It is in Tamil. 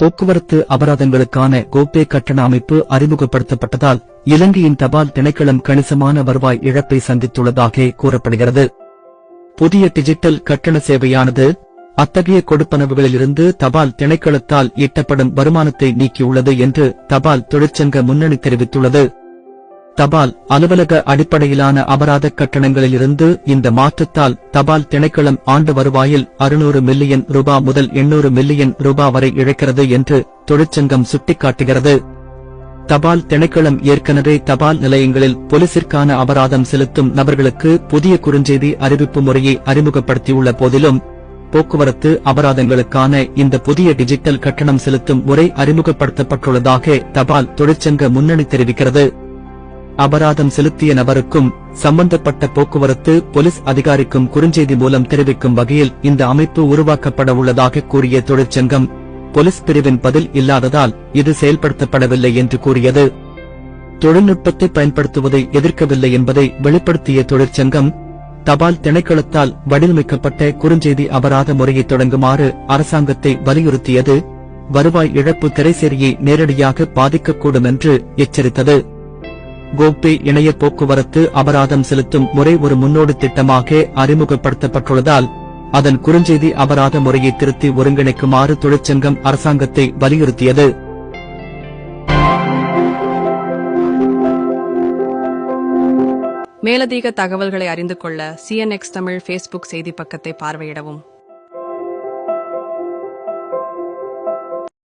போக்குவரத்து அபராதங்களுக்கான கோப்பே கட்டண அமைப்பு அறிமுகப்படுத்தப்பட்டதால் இலங்கையின் தபால் திணைக்களம் கணிசமான வருவாய் இழப்பை சந்தித்துள்ளதாக கூறப்படுகிறது. புதிய டிஜிட்டல் கட்டண சேவையானது அத்தகைய கொடுப்பனவுகளிலிருந்து தபால் திணைக்களத்தால் ஈட்டப்படும் வருமானத்தை நீக்கியுள்ளது என்று தபால் தொழிற்சங்க முன்னணி தெரிவித்துள்ளது. தபால் அலுவலக அடிப்படையிலான அபராத கட்டணங்களிலிருந்து இந்த மாற்றத்தால் தபால் திணைக்களம் ஆண்டு வருவாயில் அறுநூறு மில்லியன் ரூபா முதல் எண்ணூறு மில்லியன் ரூபா வரை இழக்கிறது என்று தொழிற்சங்கம் சுட்டிக்காட்டுகிறது. தபால் திணைக்களம் ஏற்கனவே தபால் நிலையங்களில் போலீசிற்கான அபராதம் செலுத்தும் நபர்களுக்கு புதிய குறுஞ்செய்தி அறிவிப்பு முறையை அறிமுகப்படுத்தியுள்ள போதிலும் போக்குவரத்து அபராதங்களுக்கான இந்த புதிய டிஜிட்டல் கட்டணம் செலுத்தும் முறை அறிமுகப்படுத்தப்பட்டுள்ளதாக தபால் தொழிற்சங்க முன்னணி தெரிவிக்கிறது. அபராதம் செலுத்திய நபருக்கும் சம்பந்தப்பட்ட போக்குவரத்து போலீஸ் அதிகாரிக்கும் குறுஞ்செய்தி மூலம் தெரிவிக்கும் வகையில் இந்த அமைப்பு உருவாக்கப்பட உள்ளதாக கூறிய தொழிற்சங்கம் போலீஸ் பிரிவின் பதில் இல்லாததால் இது செயல்படுத்தப்படவில்லை என்று கூறியது. தொழில்நுட்பத்தை பயன்படுத்துவதை எதிர்க்கவில்லை என்பதை வெளிப்படுத்திய தொழிற்சங்கம் தபால் திணைக்களத்தால் வடிவமைக்கப்பட்ட குறுஞ்செய்தி அபராத முறையை தொடங்குமாறு அரசாங்கத்தை வலியுறுத்தியது. வருவாய் இழப்பு திரைசேரியை நேரடியாக பாதிக்கக்கூடும் என்று எச்சரித்தது. கோப்பே இணைய போக்குவரத்து அபராதம் செலுத்தும் முறை ஒரு முன்னோடி திட்டமாக அறிமுகப்படுத்தப்பட்டுள்ளதால் அதன் குறுஞ்செய்தி அபராத முறையை திருத்தி ஒருங்கிணைக்குமாறு தொழிற்சங்கம் அரசாங்கத்தை வலியுறுத்தியது. மேலதிக தகவல்களை அறிந்து கொள்ள சிஎன்எக்ஸ் தமிழ் ஃபேஸ்புக் செய்தி பக்கத்தை பார்வையிடவும்.